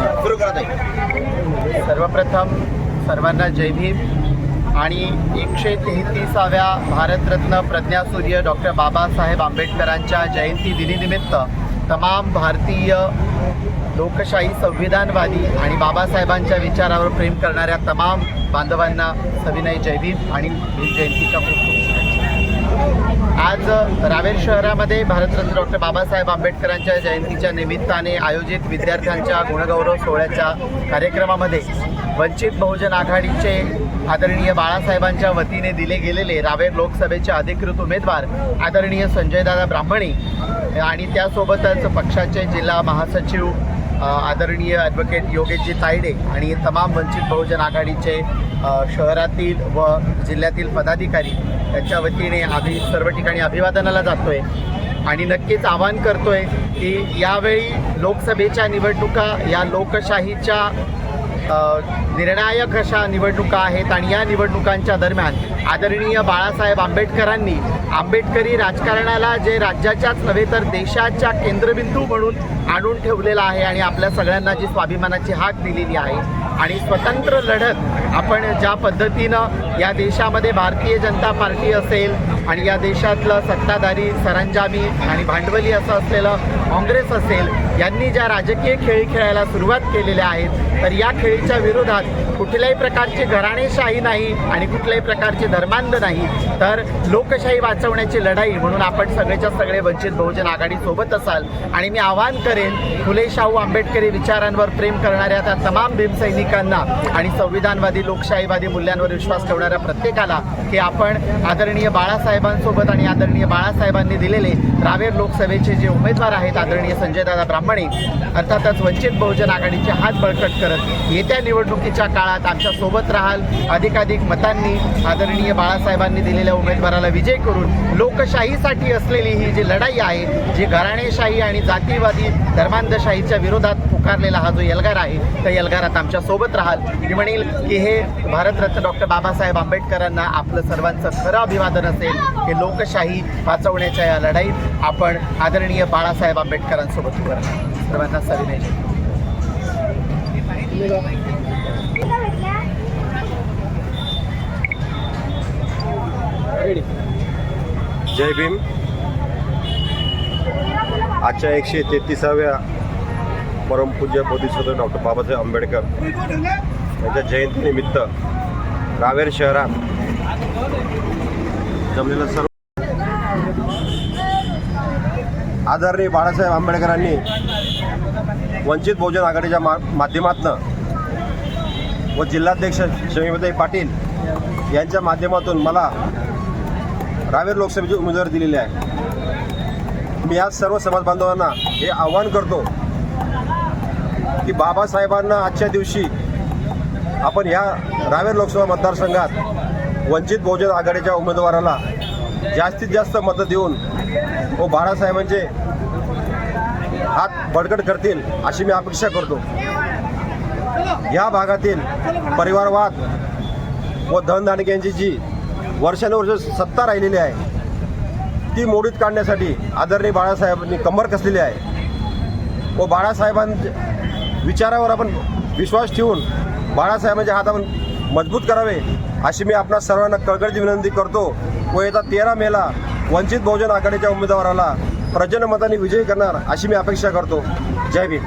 सुरू करत आहे. सर्वप्रथम सर्वांना जय भीम. आणि एकशे तेहतीसाव्या भारतरत्न प्रज्ञासूर्य डॉक्टर बाबासाहेब आंबेडकरांच्या जयंती दिनीनिमित्त तमाम भारतीय लोकशाही संविधानवादी आणि बाबासाहेबांच्या विचारावर प्रेम करणाऱ्या तमाम बांधवांना सविनय जयभीम आणि भीम जयंतीच्या खूप खूप शुभेच्छा. आज रावेर शहरामध्ये भारतरत्न डॉक्टर बाबासाहेब आंबेडकरांच्या जयंतीच्या निमित्ताने आयोजित विद्यार्थ्यांच्या गुणगौरव सोहळ्याच्या कार्यक्रमामध्ये वंचित बहुजन आघाडीचे आदरणीय बाळासाहेबांच्या वतीने दिले गेलेले रावेर लोकसभेचे अधिकृत उमेदवार आदरणीय संजयदादा ब्राह्मणी आणि त्यासोबतच पक्षाचे जिल्हा महासचिव आदरणीय ॲडव्होकेट योगेशजी तायडे आणि तमाम वंचित बहुजन आघाडीचे शहरातील व जिल्ह्यातील पदाधिकारी त्याच्या वतीने आम्ही सर्व ठिकाणी अभिवादनाला जातोय. आणि नक्कीच आवाहन करतोय की यावेळी लोकसभेच्या निवडणुका या लोकशाहीच्या निर्णायक अशा निवडणुका आहेत आणि या निवडणुकांच्या दरम्यान आदरणीय बाळासाहेब आंबेडकरांनी आंबेडकरी राजकारणाला जे राज्याच्याच नव्हे तर देशाच्या केंद्रबिंदू म्हणून आणून ठेवलेला आहे आणि आपल्या सगळ्यांना जी स्वाभिमानाची हाक दिलेली आहे आणि स्वतंत्र लढत आपण ज्या पद्धतीनं या देशामध्ये भारतीय जनता पार्टी असेल आणि या देशातलं सत्ताधारी सरंजामी आणि भांडवली असं असलेलं काँग्रेस असेल यांनी ज्या राजकीय खेळी खेळायला सुरुवात केलेल्या आहेत तर या खेळीच्या विरोधात कुठल्याही प्रकारची घराणेशाही नाही आणि कुठल्याही प्रकारचे धर्मांध नाही. तर लोकशाही वाचवण्याची लढाई म्हणून आपण सगळेच्या सगळे वंचित बहुजन आघाडी सोबत असाल आणि मी आवाहन करेन फुले शाहू आंबेडकरी विचारांवर प्रेम करणाऱ्या त्या तमाम भीमसैनिकांना आणि संविधानवादी लोकशाहीवादी मूल्यांवर विश्वास ठेवणाऱ्या प्रत्येकाला की आपण आदरणीय बाळासाहेबांसोबत आणि आदरणीय बाळासाहेबांनी दिलेले रावेर लोकसभेचे जे उमेदवार आहेत आदरणीय संजयदादा ब्राह्मणे अर्थातच वंचित बहुजन आघाडीचे हात बळकट करत येत्या निवडणुकीच्या काळात आमच्यासोबत राहाल अधिकाधिक मतांनी आदरणीय बाळासाहेबांनी दिलेल्या उमेदवाराला विजय करून लोकशाहीसाठी असलेली ही जी लढाई आहे जी घराणेशाही आणि जातीवादी धर्मांधशाहीच्या विरोधात पुकारलेला हा जो एल्गार आहे त्या एल्गारात आमच्यासोबत राहाल. मी म्हणेल की हे भारतरत्न डॉक्टर बाबासाहेब आंबेडकरांना आपलं सर्वांचं खरं अभिवादन असेल की लोकशाही वाचवण्याच्या या लढाईत आपण आदरणीय बाळासाहेब आंबेडकरांसोबत उभं राहा सर्वांना सविनय जय. जय भीम. आजच्या एकशे तेहतीसाव्या परमपूज्य बोधिसत्व डॉक्टर बाबासाहेब आंबेडकर यांच्या जयंतीनिमित्त रावेर शहरात जमलेलं सर्व आदरणीय बाळासाहेब आंबेडकरांनी वंचित बहुजन आघाडीच्या मा माध्यमातून व जिल्हाध्यक्ष शमीपताई पाटील यांच्या माध्यमातून मला रावेर लोकसभेची उमेदवारी दिलेली आहे. मी आज सर्व समाज बांधवांना हे आव्हान करतो की बाबासाहेबांना आजच्या दिवशी आपण ह्या रावेर लोकसभा मतदारसंघात वंचित बहुजन आघाडीच्या उमेदवाराला जास्तीत जास्त मतं देऊन व बाळासाहेबांचे हात बडकट करतील अशी मी अपेक्षा करतो. या भागातील परिवारवाद व धनदाणक्यांची जी वर्षानुवर्ष सत्ता राहिलेली आहे ती मोडीत काढण्यासाठी आदरणीय बाळासाहेबांनी कंबर कसलेली आहे. व बाळासाहेबांच्या विचारावर आपण विश्वास ठेवून बाळासाहेबांचे हात आपण मजबूत करावे अशी मी आपणा सर्वांना कळकळीची विनंती करतो. व येत्या तेरा मेला वंचित बहुजन आघाडीच्या उमेदवाराला प्रचंड मताने विजयी करणार अशी मी अपेक्षा करतो. जय भीम.